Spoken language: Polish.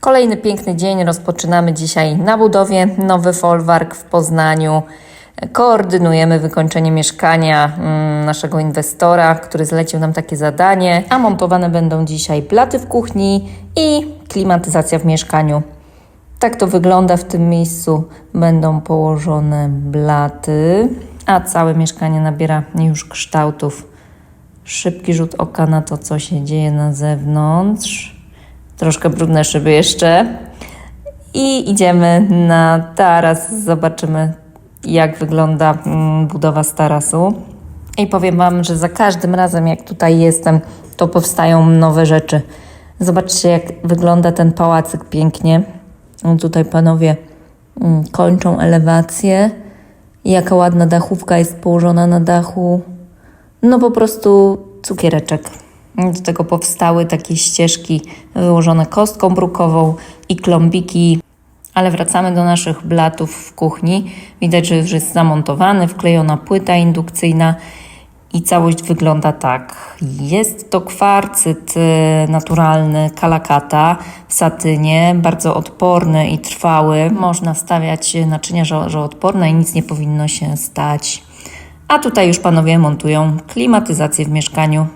Kolejny piękny dzień rozpoczynamy dzisiaj na budowie. Nowy folwark w Poznaniu. Koordynujemy wykończenie mieszkania mm, naszego inwestora, który zlecił nam takie zadanie. A montowane będą dzisiaj blaty w kuchni i klimatyzacja w mieszkaniu. Tak to wygląda w tym miejscu. Będą położone blaty, a całe mieszkanie nabiera już kształtów. Szybki rzut oka na to, co się dzieje na zewnątrz. Troszkę brudne szyby jeszcze. I idziemy na taras. Zobaczymy, jak wygląda mm, budowa z tarasu. I powiem Wam, że za każdym razem, jak tutaj jestem, to powstają nowe rzeczy. Zobaczcie, jak wygląda ten pałacyk pięknie. No tutaj panowie mm, kończą elewację. Jaka ładna dachówka jest położona na dachu. No po prostu cukiereczek. Do tego powstały takie ścieżki wyłożone kostką brukową i klombiki. Ale wracamy do naszych blatów w kuchni. Widać, że już jest zamontowany, wklejona płyta indukcyjna i całość wygląda tak. Jest to kwarcyt e, naturalny kalakata w satynie, bardzo odporny i trwały. Można stawiać naczynia żo- żołodporne i nic nie powinno się stać. A tutaj już panowie montują klimatyzację w mieszkaniu.